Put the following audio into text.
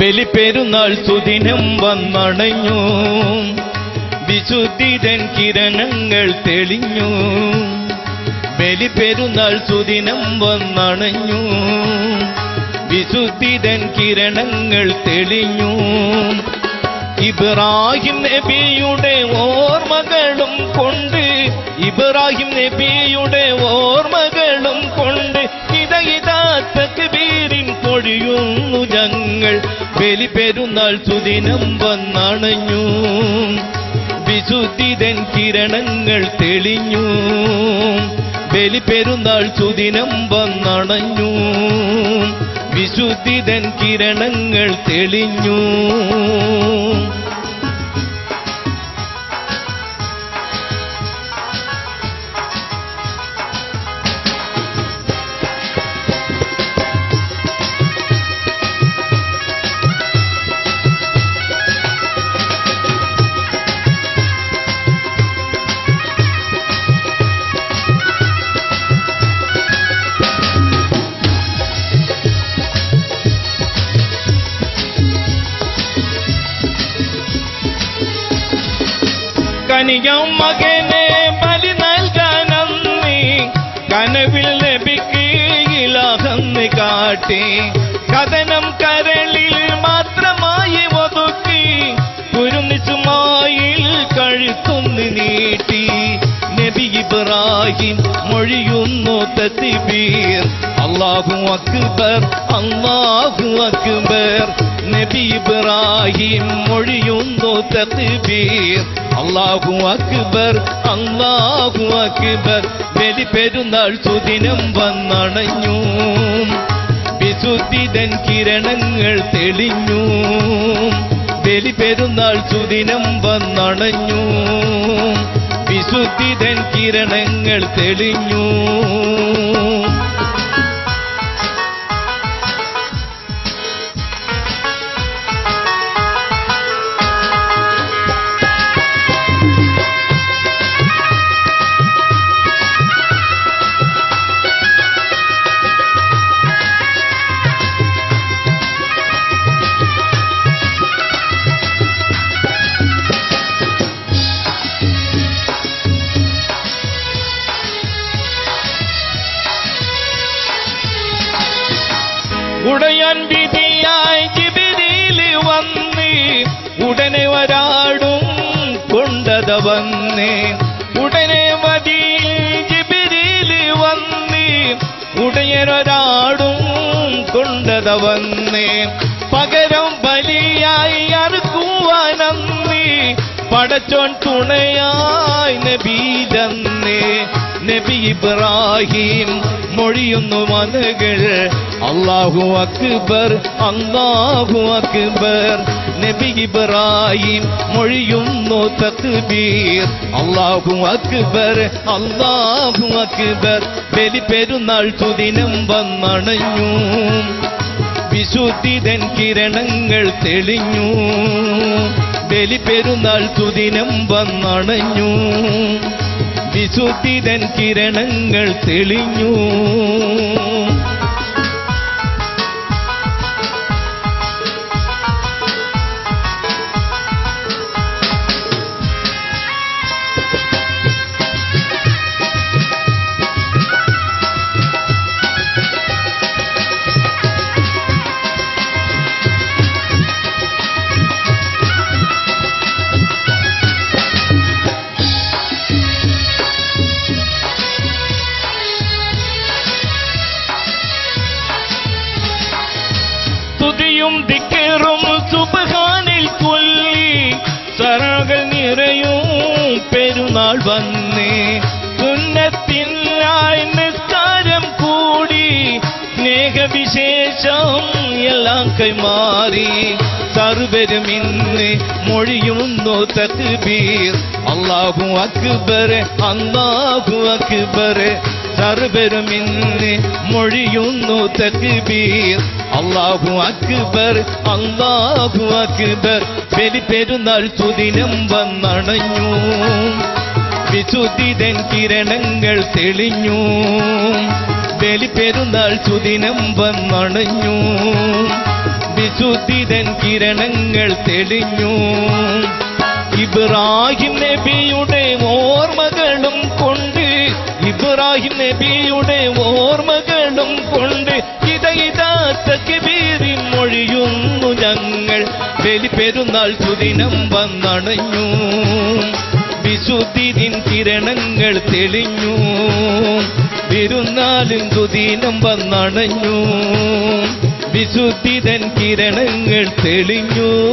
ബലിപ്പെരുന്നാൾ സുദിനം വന്നണഞ്ഞു. വിശുദ്ധിതൻ കിരണങ്ങൾ തെളിഞ്ഞു. ബലിപ്പെരുന്നാൾ സുദിനം വന്നണഞ്ഞു. വിശുദ്ധിതൻ കിരണങ്ങൾ തെളിഞ്ഞു. ഇബ്രാഹിം നബിയുടെ ഓർമ്മകളും കൊണ്ട് ഇബ്രാഹിം നബിയുടെ ഓർമ്മകളും കൊണ്ട് പൊഴിയുന്നു ഞങ്ങൾ. ബലി പെരുന്നാൾ സുദിനം വന്നണഞ്ഞു. വിശുദ്ധിതൻ കിരണങ്ങൾ തെളിഞ്ഞു. ബലി പെരുന്നാൾ സുദിനം വന്നണഞ്ഞു. വിശുദ്ധിതൻ കിരണങ്ങൾ തെളിഞ്ഞു. കനിയം മകനെ ബലി നൽകാനന്ദി കനവിൽ ലഭിക്ക് ഇലാഹന്ന് കാട്ടി. കഥനം കരളിൽ മാത്രമായി ഒതുക്കി കുരുന്നിച്ചുമായിൽ കഴുത്തുന്ന് നീട്ടി. നബി ഇബ്രാഹിം മൊഴിയുന്നു തത്തിബീർ അള്ളാഹു അക്ബർ അള്ളാഹു അക്ബർ. നബി ഇബ്രാഹിം മൊഴിയുന്നു തക്ബീർ അള്ളാഹു അക്ബർ അള്ളാഹു അക്ബർ. ബലി പെരുന്നാൾ സുദിനം വന്നണഞ്ഞു. വിശുദ്ധിതൻ കിരണങ്ങൾ തെളിഞ്ഞു. ബലി പെരുന്നാൾ സുദിനം വന്നണഞ്ഞു. വിശുദ്ധിതൻ കിരണങ്ങൾ തെളിഞ്ഞു. ഉടയാൻ വിധിയായി ജിബിരിയിൽ വന്ന് ഉടനെ വരാടും കൊണ്ടത വന്ന് ഉടനെ മതിയിൽ ജിബിരിയിൽ വന്ന് ഉടയനൊരാടും കൊണ്ടത വന്ന് പകരം ബലിയായി അറുക്കുവാനന്ദി പടച്ചോൻ തുണയായി നബീലന്നേ നബി ഇബ്രാഹിം മൊഴിയുന്നു മലകൾ. അള്ളാഹു അക്ബർ അള്ളാഹു അക്ബർ. നബി ഇബ്രാഹിം മൊഴിയുന്നു തക്ബീർ. അള്ളാഹു അക്ബർ അള്ളാഹു അക്ബർ. ബലി പെരുന്നാൾ തുദിനം വന്നണഞ്ഞു. വിശുദ്ധിതൻ കിരണങ്ങൾ തെളിഞ്ഞു. ബലി പെരുന്നാൾ തുദിനം വന്നണഞ്ഞു. വിശുദ്ധിതൻ കിരണങ്ങൾ തെളിഞ്ഞു. പെരുന്നാൾ വന്നേ. സുന്നത്തിനായി നിസ്കാരം കൂടി. സ്നേഹവിശേഷം എല്ലാം കൈമാറി. സർവരും ഇന്ന് മൊഴിയുന്നു തക്ബീർ. അള്ളാഹു അക്ബർ അന്നാഹു അക്ബർ സർവരും ഇന്ന് മൊഴിയുന്നു തക്ബീർ. അള്ളാഹു അക്ബർ അള്ളാഹു അക്ബർ. ബലി പെരുന്നാൾ സുദിനം വന്നണഞ്ഞു. വിശുദ്ധിതൻ കിരണങ്ങൾ തെളിഞ്ഞു. ബലി പെരുന്നാൾ സുദിനം വന്നണഞ്ഞു. വിശുദ്ധിതൻ കിരണങ്ങൾ തെളിഞ്ഞു. ഇബ്രാഹിം നബിയുടെ ഓർമ്മകളും കൊണ്ട് ഇബ്രാഹിം നബിയുടെ ഓർമ്മകളും കൊണ്ട് ഇതയിതാത്തക്കബീറിൻ മൊഴിയുന്നു ഞങ്ങൾ. ബലി പെരുന്നാൾ സുദിനം വന്നണഞ്ഞു. വിശുദ്ധിരിൻ കിരണങ്ങൾ തെളിഞ്ഞു. തിരുന്നാലും ദുദീനം വന്നണഞ്ഞു. വിശുദ്ധിതൻ കിരണങ്ങൾ തെളിഞ്ഞു.